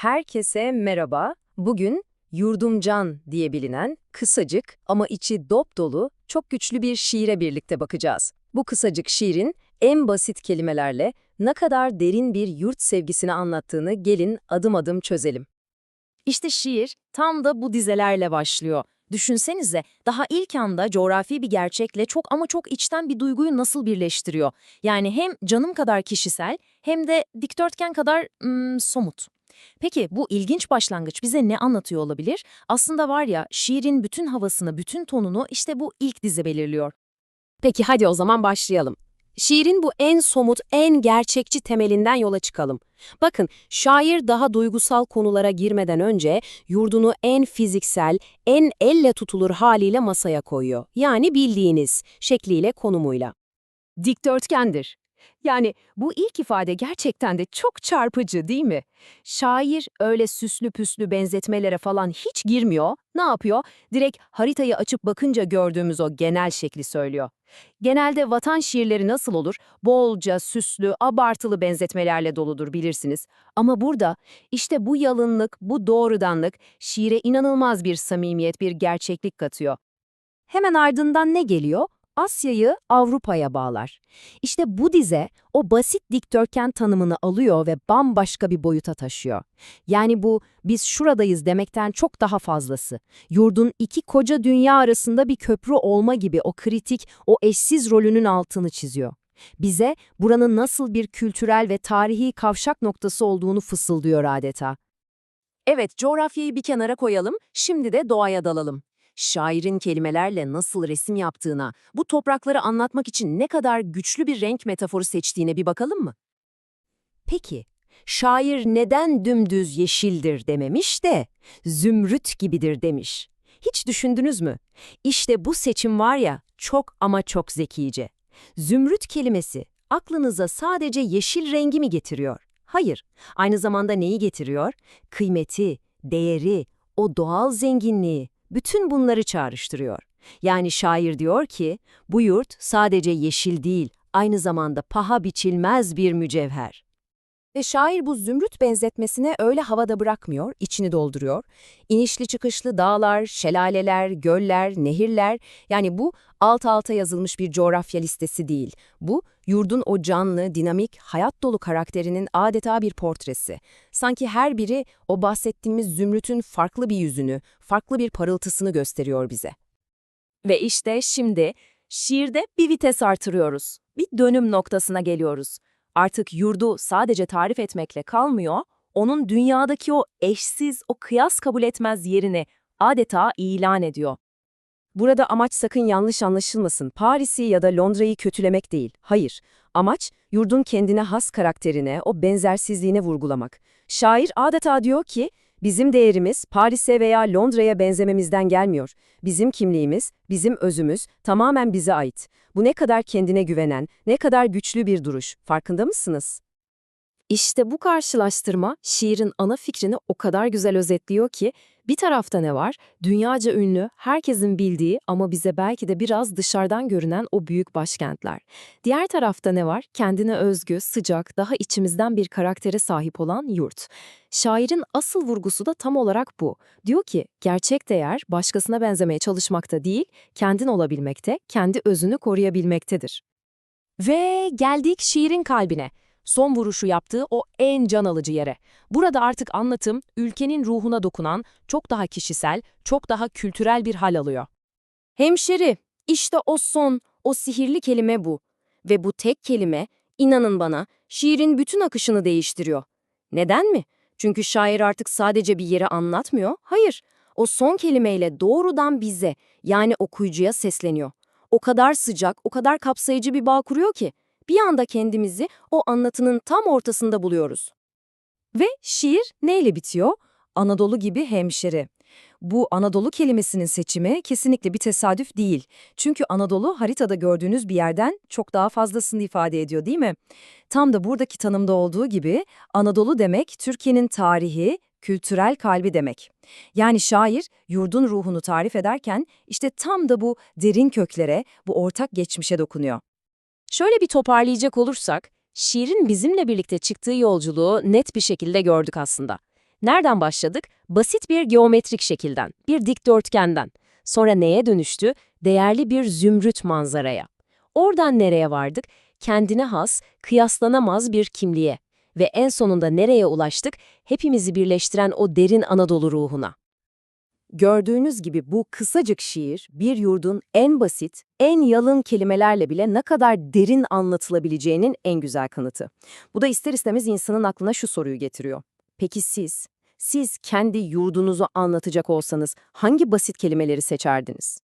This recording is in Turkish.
Herkese merhaba. Bugün Yurdumcan diye bilinen kısacık ama içi dop dolu çok güçlü bir şiire birlikte bakacağız. Bu kısacık şiirin en basit kelimelerle ne kadar derin bir yurt sevgisini anlattığını gelin adım adım çözelim. İşte şiir tam da bu dizelerle başlıyor. Düşünsenize daha ilk anda coğrafi bir gerçekle çok ama çok içten bir duyguyu nasıl birleştiriyor. Yani hem canım kadar kişisel hem de dikdörtgen kadar hmm, somut. Peki bu ilginç başlangıç bize ne anlatıyor olabilir? Aslında var ya şiirin bütün havasını, bütün tonunu işte bu ilk dize belirliyor. Peki hadi o zaman başlayalım. Şiirin bu en somut, en gerçekçi temelinden yola çıkalım. Bakın, şair daha duygusal konulara girmeden önce yurdunu en fiziksel, en elle tutulur haliyle masaya koyuyor. Yani bildiğiniz şekliyle, konumuyla. Dikdörtgendir. Yani bu ilk ifade gerçekten de çok çarpıcı değil mi? Şair öyle süslü püslü benzetmelere falan hiç girmiyor. Ne yapıyor? Direkt haritayı açıp bakınca gördüğümüz o genel şekli söylüyor. Genelde vatan şiirleri nasıl olur? Bolca, süslü, abartılı benzetmelerle doludur bilirsiniz. Ama burada işte bu yalınlık, bu doğrudanlık şiire inanılmaz bir samimiyet, bir gerçeklik katıyor. Hemen ardından ne geliyor? Asya'yı Avrupa'ya bağlar. İşte bu dize o basit dikdörtgen tanımını alıyor ve bambaşka bir boyuta taşıyor. Yani bu biz şuradayız demekten çok daha fazlası. Yurdun iki koca dünya arasında bir köprü olma gibi o kritik, o eşsiz rolünün altını çiziyor. Bize buranın nasıl bir kültürel ve tarihi kavşak noktası olduğunu fısıldıyor adeta. Evet, coğrafyayı bir kenara koyalım, şimdi de doğaya dalalım şairin kelimelerle nasıl resim yaptığına, bu toprakları anlatmak için ne kadar güçlü bir renk metaforu seçtiğine bir bakalım mı? Peki, şair neden dümdüz yeşildir dememiş de zümrüt gibidir demiş. Hiç düşündünüz mü? İşte bu seçim var ya çok ama çok zekice. Zümrüt kelimesi aklınıza sadece yeşil rengi mi getiriyor? Hayır. Aynı zamanda neyi getiriyor? Kıymeti, değeri, o doğal zenginliği, bütün bunları çağrıştırıyor. Yani şair diyor ki, bu yurt sadece yeşil değil, aynı zamanda paha biçilmez bir mücevher. Ve şair bu zümrüt benzetmesine öyle havada bırakmıyor, içini dolduruyor. İnişli çıkışlı dağlar, şelaleler, göller, nehirler, yani bu alt alta yazılmış bir coğrafya listesi değil. Bu, yurdun o canlı, dinamik, hayat dolu karakterinin adeta bir portresi. Sanki her biri o bahsettiğimiz zümrütün farklı bir yüzünü, farklı bir parıltısını gösteriyor bize. Ve işte şimdi şiirde bir vites artırıyoruz. Bir dönüm noktasına geliyoruz artık yurdu sadece tarif etmekle kalmıyor, onun dünyadaki o eşsiz, o kıyas kabul etmez yerini adeta ilan ediyor. Burada amaç sakın yanlış anlaşılmasın. Paris'i ya da Londra'yı kötülemek değil. Hayır. Amaç yurdun kendine has karakterine, o benzersizliğine vurgulamak. Şair adeta diyor ki, bizim değerimiz Paris'e veya Londra'ya benzememizden gelmiyor. Bizim kimliğimiz, bizim özümüz tamamen bize ait. Bu ne kadar kendine güvenen, ne kadar güçlü bir duruş. Farkında mısınız? İşte bu karşılaştırma şiirin ana fikrini o kadar güzel özetliyor ki bir tarafta ne var? Dünyaca ünlü, herkesin bildiği ama bize belki de biraz dışarıdan görünen o büyük başkentler. Diğer tarafta ne var? Kendine özgü, sıcak, daha içimizden bir karaktere sahip olan yurt. Şairin asıl vurgusu da tam olarak bu. Diyor ki, gerçek değer başkasına benzemeye çalışmakta değil, kendin olabilmekte, kendi özünü koruyabilmektedir. Ve geldik şiirin kalbine son vuruşu yaptığı o en can alıcı yere. Burada artık anlatım, ülkenin ruhuna dokunan, çok daha kişisel, çok daha kültürel bir hal alıyor. Hemşeri, işte o son, o sihirli kelime bu. Ve bu tek kelime, inanın bana, şiirin bütün akışını değiştiriyor. Neden mi? Çünkü şair artık sadece bir yeri anlatmıyor, hayır. O son kelimeyle doğrudan bize, yani okuyucuya sesleniyor. O kadar sıcak, o kadar kapsayıcı bir bağ kuruyor ki, bir anda kendimizi o anlatının tam ortasında buluyoruz. Ve şiir neyle bitiyor? Anadolu gibi hemşeri. Bu Anadolu kelimesinin seçimi kesinlikle bir tesadüf değil. Çünkü Anadolu haritada gördüğünüz bir yerden çok daha fazlasını ifade ediyor değil mi? Tam da buradaki tanımda olduğu gibi Anadolu demek Türkiye'nin tarihi, kültürel kalbi demek. Yani şair yurdun ruhunu tarif ederken işte tam da bu derin köklere, bu ortak geçmişe dokunuyor. Şöyle bir toparlayacak olursak, şiirin bizimle birlikte çıktığı yolculuğu net bir şekilde gördük aslında. Nereden başladık? Basit bir geometrik şekilden, bir dikdörtgenden. Sonra neye dönüştü? Değerli bir zümrüt manzaraya. Oradan nereye vardık? Kendine has, kıyaslanamaz bir kimliğe. Ve en sonunda nereye ulaştık? Hepimizi birleştiren o derin Anadolu ruhuna. Gördüğünüz gibi bu kısacık şiir, bir yurdun en basit, en yalın kelimelerle bile ne kadar derin anlatılabileceğinin en güzel kanıtı. Bu da ister istemez insanın aklına şu soruyu getiriyor. Peki siz, siz kendi yurdunuzu anlatacak olsanız hangi basit kelimeleri seçerdiniz?